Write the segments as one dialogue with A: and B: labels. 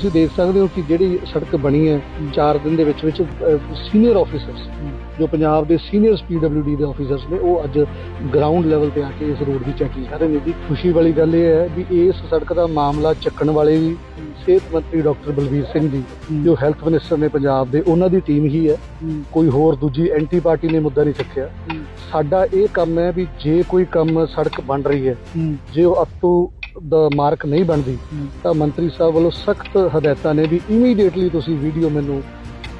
A: ਤੁਸੀਂ ਦੇਖ ਸਕਦੇ ਹੋ ਕਿ ਜਿਹੜੀ ਸੜਕ ਬਣੀ ਹੈ 4 ਦਿਨ ਦੇ ਵਿੱਚ ਵਿੱਚ ਸੀਨੀਅਰ ਆਫੀਸਰਸ ਜੋ ਪੰਜਾਬ ਦੇ ਸੀਨੀਅਰ ਪੀਡਬਲਯੂਡੀ ਦੇ ਆਫੀਸਰਸ ਨੇ, ਉਹ ਅੱਜ ਗਰਾਊਂਡ ਲੈਵਲ ਤੇ ਆ ਕੇ ਇਸ ਰੋਡ ਦੀ ਚੈਕਿੰਗ ਕਰ ਰਹੇ ਨੇ ਜੀ। ਖੁਸ਼ੀ ਵਾਲੀ ਗੱਲ ਇਹ ਹੈ ਵੀ ਇਸ ਸੜਕ ਦਾ ਮਾਮਲਾ ਚੱਕਣ ਵਾਲੇ ਵੀ ਸਿਹਤ ਮੰਤਰੀ ਡਾਕਟਰ ਬਲਬੀਰ ਸਿੰਘ ਜੀ, ਜੋ ਹੈਲਥ ਮਿਨਿਸਟਰ ਨੇ ਪੰਜਾਬ ਦੇ, ਉਹਨਾਂ ਦੀ ਟੀਮ ਹੀ ਹੈ। ਕੋਈ ਹੋਰ ਦੂਜੀ ਐਂਟੀ ਪਾਰਟੀ ਨੇ ਮੁੱਦਾ ਨਹੀਂ ਚੱਕਿਆ। ਸਾਡਾ ਇਹ ਕੰਮ ਹੈ ਵੀ ਜੇ ਕੋਈ ਕੰਮ ਸੜਕ ਬਣ ਰਹੀ ਹੈ, ਜੇ ਉਹ ਅਪ ਟੂ ਦਾ ਮਾਰਕ ਨਹੀਂ ਬਣਦੀ ਤਾਂ ਮੰਤਰੀ ਸਾਹਿਬ ਵੱਲੋਂ ਸਖਤ ਹਦਾਇਤਾਂ ਨੇ ਵੀ ਇਮੀਡੀਏਟਲੀ ਤੁਸੀਂ ਵੀਡੀਓ ਮੈਨੂੰ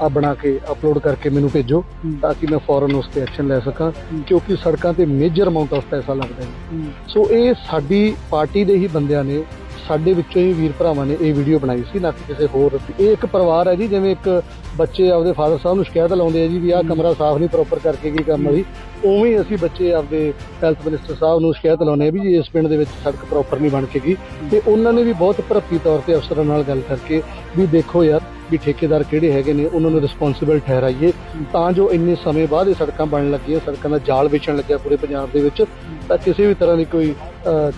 A: ਆ ਬਣਾ ਕੇ ਅਪਲੋਡ ਕਰਕੇ ਮੈਨੂੰ ਭੇਜੋ ਤਾਂ ਕਿ ਮੈਂ ਫੌਰਨ ਉਸ ਤੇ ਐਕਸ਼ਨ ਲੈ ਸਕਾਂ ਕਿਉਂਕਿ ਸੜਕਾਂ ਤੇ ਮੇਜਰ ਅਮਾਉਂਟ ਆਫ ਪੈਸਾ ਲੱਗਦਾ ਹੈ। ਸੋ ਇਹ ਸਾਡੀ ਪਾਰਟੀ ਦੇ ਹੀ ਬੰਦਿਆਂ ਨੇ ਸਾਡੇ ਵਿੱਚੋਂ ਹੀ ਵੀਰ ਭਰਾਵਾਂ ਨੇ ਇਹ ਵੀਡੀਓ ਬਣਾਈ ਸੀ ਨਾ ਕਿ ਕਿਸੇ ਹੋਰ ਇਹ ਇੱਕ ਪਰਿਵਾਰ ਹੈ ਜੀ ਜਿਵੇਂ ਇੱਕ ਬੱਚੇ ਆਪਦੇ ਫਾਦਰ ਸਾਹਿਬ ਨੂੰ ਸ਼ਿਕਾਇਤ ਲਾਉਂਦੇ ਆ ਜੀ ਵੀ ਆਹ ਕਮਰਾ ਸਾਫ਼ ਨਹੀਂ ਪ੍ਰੋਪਰ ਕਰਕੇ ਕੀ ਕੰਮ ਜੀ। ਉਵੇਂ ਹੀ ਅਸੀਂ ਬੱਚੇ ਆਪਦੇ ਹੈਲਥ ਮਿਨਿਸਟਰ ਸਾਹਿਬ ਨੂੰ ਸ਼ਿਕਾਇਤ ਲਾਉਂਦੇ ਆ ਵੀ ਜੀ ਇਸ ਪਿੰਡ ਦੇ ਵਿੱਚ ਸੜਕ ਪ੍ਰੋਪਰ ਨਹੀਂ ਬਣ ਕੇ ਗਈ ਤੇ ਉਹਨਾਂ ਨੇ ਵੀ ਬਹੁਤ ਭਰਪੀ ਤੌਰ ਤੇ ਅਫਸਰਾਂ ਨਾਲ ਗੱਲ ਕਰਕੇ ਵੀ ਦੇਖੋ ਯਾਰ ਵੀ ਠੇਕੇਦਾਰ ਕਿਹੜੇ ਹੈਗੇ ਨੇ ਉਹਨਾਂ ਨੂੰ ਰਿਸਪੌਂਸਿਬਲ ਠਹਿਰਾਈਏ। ਤਾਂ ਜੋ ਇੰਨੇ ਸਮੇਂ ਬਾਅਦ ਇਹ ਸੜਕਾਂ ਬਣਨ ਲੱਗੀਆਂ ਸੜਕਾਂ ਦਾ ਜਾਲ ਵਿਛਣ ਲੱਗਿਆ ਪੂਰੇ ਪੰਜਾਬ ਦੇ ਵਿੱਚ। ਤਾਂ ਕਿਸੇ ਵੀ ਤਰ੍ਹਾਂ ਦੀ ਕੋਈ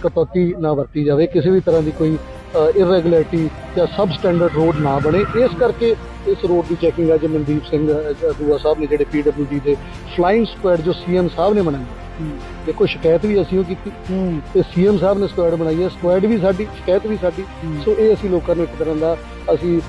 A: ਕਟੌਤੀ ਨਾ ਵਰਤੀ ਜਾਵੇ ਕਿਸੇ ਵੀ ਤਰ੍ਹਾਂ ਦੀ ਕੋਈ ਇਰੈਗੂਲਰਿਟੀ ਜਾਂ ਸਬ ਸਟੈਂਡਰਡ ਰੋਡ ਨਾ ਬਣੇ ਇਸ ਕਰਕੇ ਇਸ ਰੋਡ ਦੀ ਚੈਕਿੰਗ ਅੱਜ ਮਨਦੀਪ ਸਿੰਘ ਅ, ਦੂਆ ਸਾਹਿਬ ਨੇ ਜਿਹੜੇ ਪੀਡਬਲਯੂਡੀ ਦੇ ਫਲਾਈਂਗ ਸਕੁਐਡ ਜੋ ਸੀਐਮ ਸਾਹਿਬ ਨੇ ਬਣਾਏ ਦੇਖੋ ਸ਼ਿਕਾਇਤ ਵੀ ਅਸੀਂ ਉਹ ਕੀਤੀ। ਤੇ ਸੀਐਮ ਸਾਹਿਬ ਨੇ ਸਕੁਐਡ ਬਣਾਈ ਹੈ। ਸਕੁਐਡ ਵੀ ਸਾਡੀ ਸ਼ਿਕਾਇਤ ਵੀ ਸਾਡੀ। ਸੋ ਇਹ ਅਸੀਂ ਲੋਕਾਂ ਨੂੰ ਇੱਕ ਤਰ੍ਹਾਂ ਦਾ ਅਸੀਂ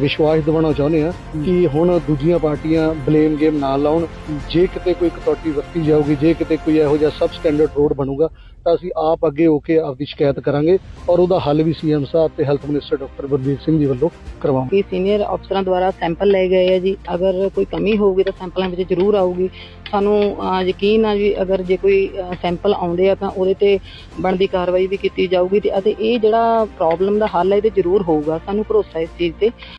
A: ਵਿਸ਼ਵਾਸ ਦਿਵਾਉਣਾ ਚਾਹੁੰਦੇ ਹਾਂ ਕਿ ਹੁਣ ਦੂਜੀਆਂ ਪਾਰਟੀਆਂ ਬਲੇਮ ਗੇਮ ਨਾ ਲਾਉਣ। ਜੇ ਕਿਤੇ ਕੋਈ ਕਟੌਤੀ ਵਰਤੀ ਜਾਊਗੀ ਜੇ ਕਿਤੇ ਕੋਈ ਇਹੋ ਜਿਹਾ ਸਬ ਸਟੈਂਡਰਡ ਰੋਡ ਬਣੂਗਾ ਤਾਂ ਅਸੀਂ ਆਪ ਅੱਗੇ ਹੋ ਕੇ ਆਪਦੀ ਸ਼ਿਕਾਇਤ ਕਰਾਂਗੇ ਔਰ ਉਹਦਾ ਹੱਲ ਵੀ ਸੀਐਮ ਸਾਹਿਬ ਤੇ health minister doctor Balbir Singh ji ਵੱਲੋਂ ਕਰਵਾਵਾਂਗੇ।
B: ਕਿ ਸੀਨੀਅਰ ਅਫਸਰਾਂ ਦੁਆਰਾ ਸੈਂਪਲ ਲਏ ਗਏ ਆ ਜੀ। ਅਗਰ ਕੋਈ ਕਮੀ ਹੋਊਗੀ ਤਾਂ ਸੈਂਪਲਾਂ ਵਿੱਚ ਜ਼ਰੂਰ ਆਊਗੀ। ਸਾਨੂੰ ਯਕੀਨ ਆ ਜੀ ਅਗਰ ਜੇ ਕੋਈ ਸੈਂਪਲ ਆਉਂਦੇ ਆ ਤਾਂ ਉਹਦੇ ਤੇ ਬਣਦੀ ਕਾਰਵਾਈ ਵੀ ਕੀਤੀ ਜਾਊਗੀ ਤੇ ਅਤੇ ਇਹ ਜਿਹੜਾ ਪ੍ਰੋਬਲਮ ਦਾ ਹੱਲ ਹੈ ਇਹ ਤੇ ਜ਼ਰੂਰ ਹੋਊਗਾ। ਸਾਨੂੰ ਭਰੋਸਾ ਇਸ ਚੀਜ਼ ਤੇ।